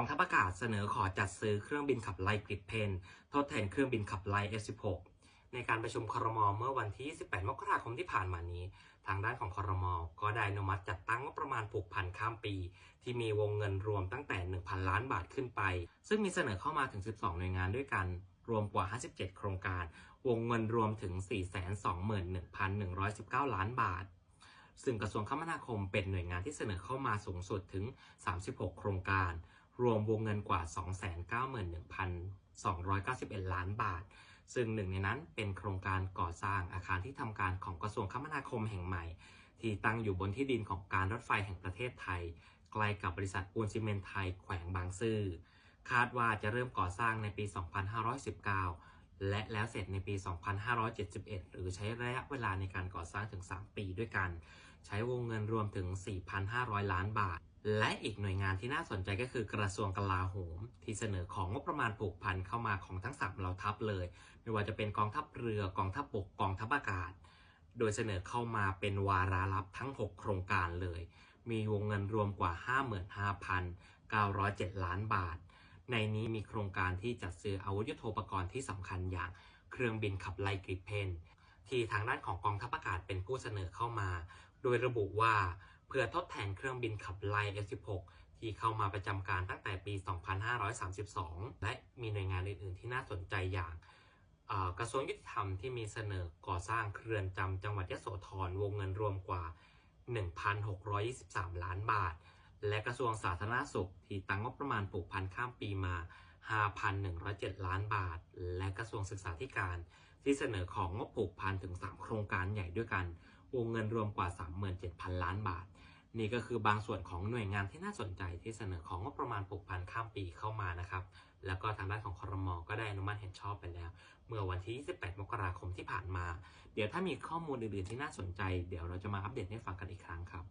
องทัพอากาศเสนอขอจัดซื้อเครื่องบินขับไล่กริปเพนทดแทนเครื่องบินขับไล่ F16 ในการประชุมครมเมื่อวันที่28มกราคมที่ผ่านมานี้ ทางด้านของครมก็ได้อนุมัติจัดตั้งงบประมาณผูกพันข้ามปี ที่มีวงเงินรวมตั้งแต่ 1,000 ล้านบาทขึ้นไป ซึ่งมีเสนอเข้ามาถึง 12 หน่วยงานด้วยกัน รวมกว่า 57 โครงการ วงเงินรวมถึง 421,119 ล้านบาท ซึ่งกระทรวงคมนาคมเป็นหน่วยงานที่เสนอเข้ามาสูงสุดถึง 36 โครงการ รวมวงเงินกว่า 291,291 ล้านบาท ซึ่งหนึ่งในนั้นเป็นโครงการก่อสร้างอาคารที่ทำการของกระทรวงคมนาคมแห่งใหม่ ที่ตั้งอยู่บนที่ดินของการรถไฟแห่งประเทศไทยใกล้กับบริษัทปูนซีเมนต์ไทยแขวงบางซื่อคาดว่าจะเริ่มก่อสร้างในปี 2519 และแล้วเสร็จในปี 2571 หรือใช้ระยะเวลาในการก่อสร้างถึง 3 ปีด้วยกัน ใช้วงเงินรวมถึง 4,500 ล้านบาท และอีกหน่วยงานที่น่าสนใจก็คือกระทรวงกลาโหม ที่เสนอของงบประมาณผูกพันเข้ามาของทั้งสามเหล่าทัพเลย ไม่ว่าจะเป็นกองทัพเรือกองทัพบกกองทัพอากาศ โดยเสนอเข้ามาเป็นวาระลับทั้ง 6 โครงการเลย มีวงเงินรวมกว่า 55,907 ล้านบาท ในนี้มีโครงการที่จัดซื้ออาวุธยุทโธปกรณ์ที่สำคัญอย่างเครื่องบินขับไล่กริปเพนที่ทางด้านของกองทัพอากาศเป็นผู้เสนอเข้ามา โดยระบุว่า เพื่อทดแทนเครื่องบินขับไล่ F16 ที่เข้ามาประจำการตั้งแต่ปี 2532 และมีหน่วยงานอื่น ๆ ที่น่าสนใจอย่างกระทรวงยุติธรรมที่มีเสนอก่อสร้างเครือนจำจังหวัดยโสธรวงเงินรวมกว่า 1,623 ล้านบาท และกระทรวงสาธารณสุขที่ตั้งงบประมาณผูกพันข้ามปีมา 5,107 ล้านบาท และกระทรวงศึกษาธิการที่เสนอของงบผูกพันถึง 3 โครงการใหญ่ด้วยกัน วงเงินรวมกว่า 37,000 ล้านบาท นี่ก็คือบางส่วนของหน่วยงานที่น่าสนใจที่เสนอของงบประมาณผูกพันข้ามปีเข้ามานะครับ แล้วก็ทางด้านของคอรมอก็ได้อนุมัติเห็นชอบไปแล้ว เมื่อวันที่ 28 มกราคมที่ผ่านมา เดี๋ยวถ้ามีข้อมูลอื่นๆที่น่าสนใจ เดี๋ยวเราจะมาอัปเดตให้ฟังกันอีกครั้งครับ